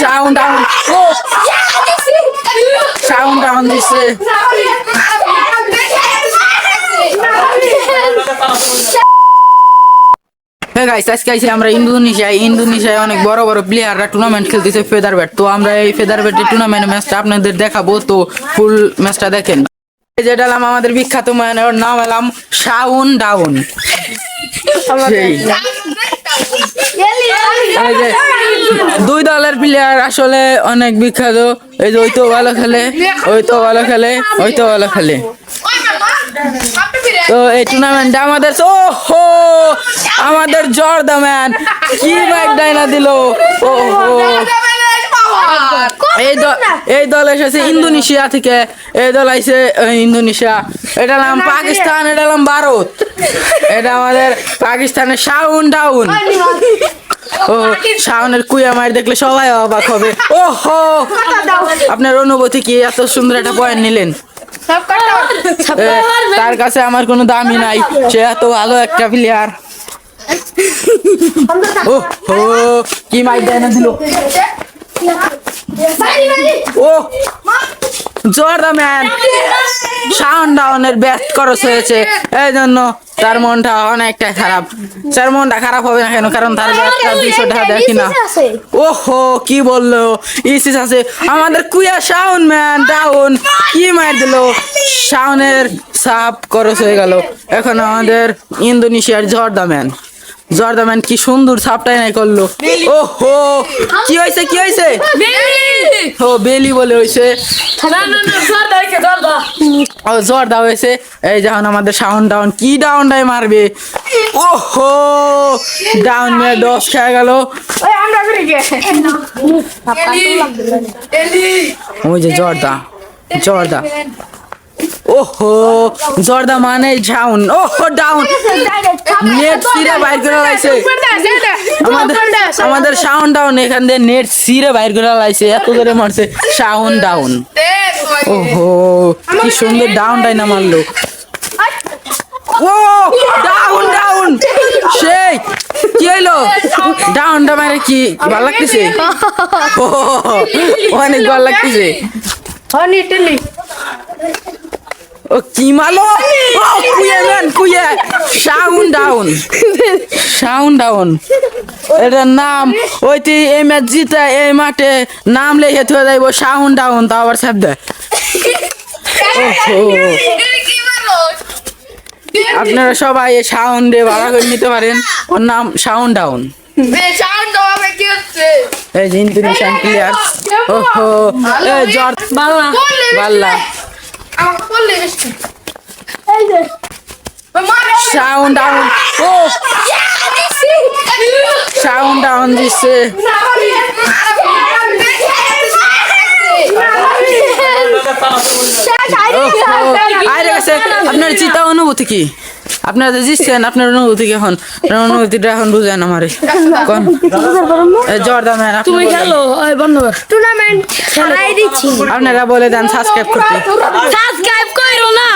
Sound down ও sound down দিছে হ্যাঁ গাইস আজকে আইছি আমরা ইন্দোনেশিয়ায়। ইন্দোনেশিয়ায় অনেক বড় বড় প্লেয়াররা টুর্নামেন্ট খেলতেছে ফেদার ব্যাট তো আমরা এই ফেদার ব্যাটের টুর্নামেন্ট ম্যাচটা আপনাদের দেখাবো। তো ফুল ম্যাচটা দেখেন। যেটা হলাম আমাদের বিখ্যাত ম্যান ওর নাম হলাম শাউন ডাউন। দুই দলের প্লেয়ার আসলে অনেক বিখ্যাত। এই যে ওই তো ভালো খেলে ওই তো ভালো খেলে ওই তো ভালো খেলে। তো এই টুর্নামেন্টটা আমাদের ও হো আমাদের জর্দা ম্যান কি ব্যাগ ডাইনা দিল। ও হো এই দল এই দল এসেছে ইন্দোনেশিয়া থেকে। এই দল আইছে ইন্দোনেশিয়া। এটা নাম পাকিস্তান এটা নাম ভারত। এটা আমাদের পাকিস্তানের শাউন ডাউন ও, শাওনের কুয়া মার দেখলে সবাই অবাক হবে। ও হো আপনার অনুভূতি কি? এত সুন্দর একটা পয়েন্ট নিলেন। তার কাছে আমার কোনো দামই নাই। সে এত ভালো একটা প্লেয়ার ও হো কি মাইর দেয় না দিল? ও জর্দা ম্যান সাউন্ড ডাউনের ব্যাট খরচ হয়েছে। এই জন্য তার মনটা অনেকটা খারাপ। তার মনটা খারাপ হবে না কেন? কারণ তার ব্যাটটা দুইশো টাকা দেখি না। ওহো কি বলল? ইসিস আছে। আমাদের কুয়া শাউন ম্যান ডাউন কি মার দিল? শাউনের সাপ খরচ হয়ে গেল। এখন আমাদের ইন্দোনেশিয়ার জর্দা ম্যান। জর্দা ম্যান কি সুন্দর সাপটাই নাই করল। ওহো কি হয়েছে কি হয়েছে? ও বেলি বলে হয়েছে। ও জর্দা হয়েছে। এই যখন আমাদের সাউন্ড ডাউন কি ডাউন ডাই মারবে? ওহো ডাউন মেয়ে দশ খেয়ে গেল। ওই যে জর্দা জর্দা। ওহো, জর্দা মানে ঝাউন ওহো ডাউন নেট সিরে বাইর করে লাইছে আমাদের আমাদের সাউন্ড ডাউন এখান দিয়ে নেট সিরে বাইর করে লাইছে এত করে মারছে। সাউন্ড ডাউন ওহো, কি সুন্দর ডাউন ডাইনা মারলো। ও ডাউন ডাউন সেই, কি হইল? ডাউনটা মানে কি ভালো লাগতেছে? অনেক ভালো লাগতেছে। ও, কি মালো? ও, কুয়ে, ম্যান, কুয়ে। সাউন্ড ডাউন সাউন্ড ডাউন এটার নাম ওইটি এই ম্যাচ জিতে, এই মাঠে নাম লিখে থয়ে যাইব সাউন্ড ডাউন তা আবার দেয় আপনারা সবাই এই সাউন্ডে ভাড়া করে নিতে পারেন। ওর নাম সাউন্ড ডাউন এই যে ইন্দোনেশিয়ান প্লেয়ার ওহো। এই জর বাল্লা। সাউন্ড ডাউন ও সাউন্ড ডাউন গেছে আপনার চিন্তা অনুভূতি কি আপনারা জিতছেন আপনার অনুভূতি কেমন এখন? আপনার অনুভূতিটা এখন বুঝেন আমারে। কোন? জর্দা ম্যান তুমি খেলো টুর্নামেন্ট খেলাই দিচ্ছি। আপনারা বলে দেন সাবস্ক্রাইব করতে। সাবস্ক্রাইব করো না।